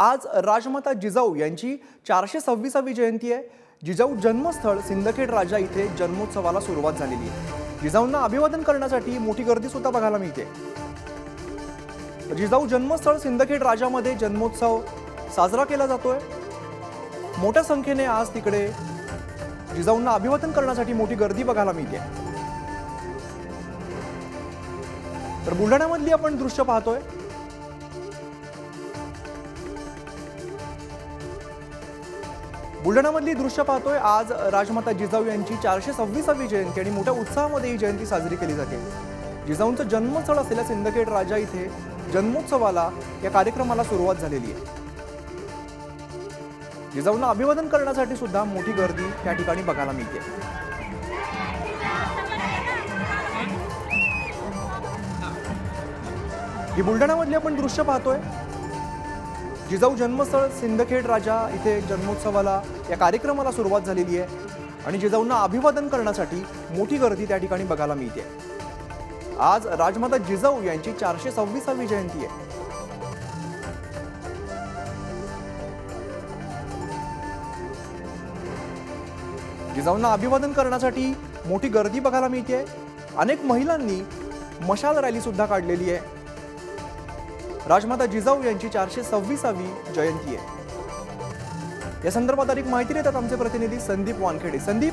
आज राजमाता जिजाऊ यांची चारशे सव्वीसावी जयंती आहे. जिजाऊ जन्मस्थळ सिंदखेड राजा इथे जन्मोत्सवाला सुरुवात झालेली आहे. जिजाऊंना अभिवादन करण्यासाठी मोठी गर्दी सुद्धा बघायला मिळते. जिजाऊ जन्मस्थळ सिंदखेड राजामध्ये जन्मोत्सव साजरा केला जातोय. मोठ्या संख्येने आज तिकडे जिजाऊंना अभिवादन करण्यासाठी मोठी गर्दी बघायला मिळते. तर बुलढाण्यामधली आपण दृश्य पाहतोय. बुलढाणामधली दृश्य पाहतोय आज राजमाता जिजाऊ यांची चारशे सव्वीसावी जयंती आणि मोठ्या उत्साहामध्ये ही जयंती साजरी केली जाते. जिजाऊंचं जन्मस्थळ असलेल्या सिंदखेड राजा इथे जन्मोत्सवाला या कार्यक्रमाला सुरुवात झालेली आहे. जिजाऊंना अभिवादन करण्यासाठी सुद्धा मोठी गर्दी त्या ठिकाणी बघायला मिळते. ही बुलढाण्यामधली आपण दृश्य पाहतोय जिजाऊ जन्मस्थळ सिंदखेड राजा इथे जन्मोत्सवाला या कार्यक्रमाला सुरुवात झालेली आहे. आणि जिजाऊंना अभिवादन करण्यासाठी मोठी गर्दी त्या ठिकाणी बघायला मिळते. आज राजमाता जिजाऊ यांची चारशे सव्वीसावी जयंती आहे. जिजाऊंना अभिवादन करण्यासाठी मोठी गर्दी बघायला मिळते. अनेक महिलांनी मशाल रॅली सुद्धा काढलेली आहे. राजमाता जिजाऊ यांची चारशे सव्वीसावी जयंती आहे. या संदर्भात अधिक माहिती देतात आमचे प्रतिनिधी संदीप वानखेडे. संदीप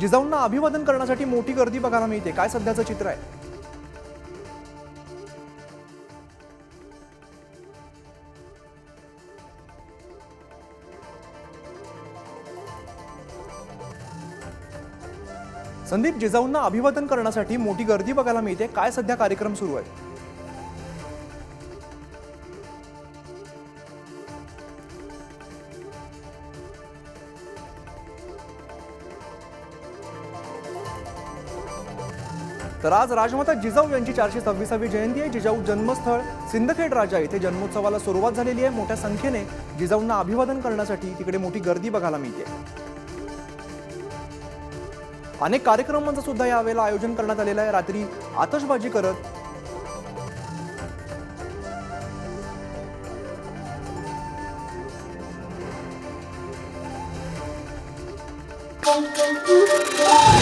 जिजाऊंना अभिवादन करण्यासाठी मोठी गर्दी बघायला मिळते. काय सध्याचं चित्र आहे? संदीप जिजाऊंना अभिवादन करण्यासाठी मोठी गर्दी बघायला मिळते. काय सध्या कार्यक्रम सुरू आहे? तर आज राजमाता जिजाऊ यांची चारशे सव्वीसावी जयंती आहे. जिजाऊ जन्मस्थळ सिंदखेड राजा इथे जन्मोत्सवाला सुरुवात झालेली आहे. मोठ्या संख्येने जिजाऊंना अभिवादन करण्यासाठी तिकडे मोठी गर्दी बघायला मिळते. अनेक कार्यक्रमांचं सुद्धा यावेळेला आयोजन करण्यात आलेलं आहे. रात्री आतषबाजी करत Thank you.